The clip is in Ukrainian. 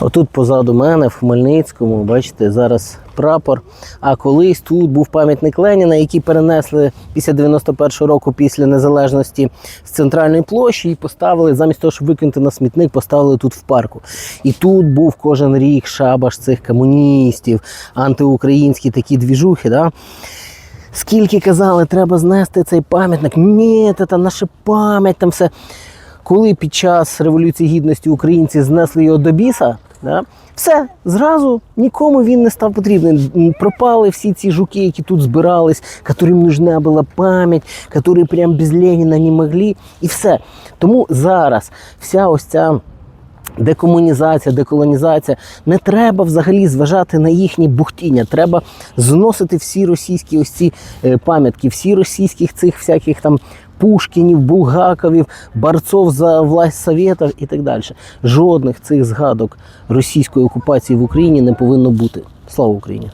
Отут позаду мене в Хмельницькому, бачите, зараз прапор. А колись тут був пам'ятник Леніна, який перенесли після 91-го року, після незалежності з центральної площі, і поставили, замість того, щоб викинути на смітник, поставили тут в парку. І тут був кожен рік шабаш цих комуністів, антиукраїнські такі двіжухи. Да? Скільки казали, треба знести цей пам'ятник. Ні, це наша пам'ять, там все. Коли під час Революції Гідності українці знесли його до біса, да, все, зразу нікому він не став потрібен. М, Пропали всі ці жуки, які тут збирались, яким нужна була пам'ять, які прям без Леніна не могли. І все. Тому зараз вся ось ця. Декомунізація, деколонізація. Не треба взагалі зважати на їхні бухтіння. Треба зносити всі російські ось ці е, пам'ятки, всі російських цих всяких там Пушкінів, Булгаковів, борців за власть Совєтів і так далі. Жодних цих згадок російської окупації в Україні не повинно бути. Слава Україні!